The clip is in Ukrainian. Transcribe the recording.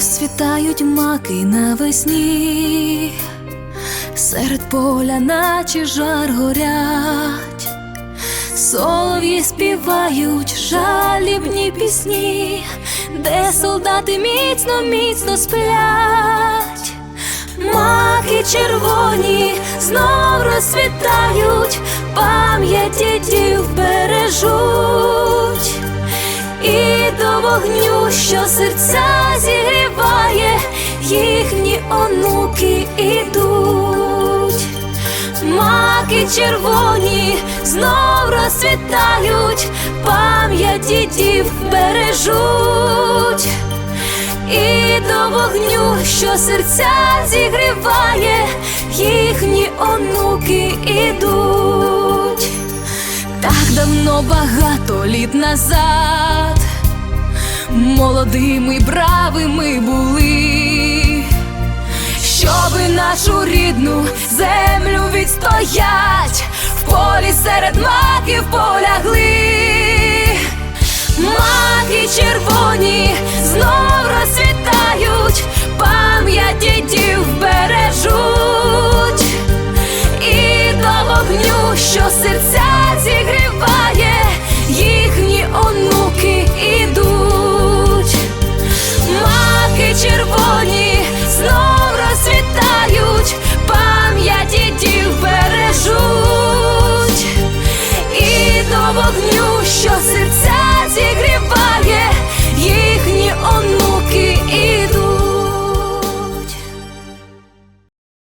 Розцвітають маки навесні, серед поля, наче жар горять, солов'ї співають жалібні пісні, де солдати міцно, міцно сплять, маки червоні знов розцвітають, пам'ять дідів бережуть. І до вогню, що серця зігріває, ідуть, маки червоні знов розцвітають, пам'ять дідів бережуть, і до вогню, що серця зігріває, їхні онуки ідуть. Так давно багато літ назад молодими бравими були, рідну землю відстоять, в полі серед маків полягли,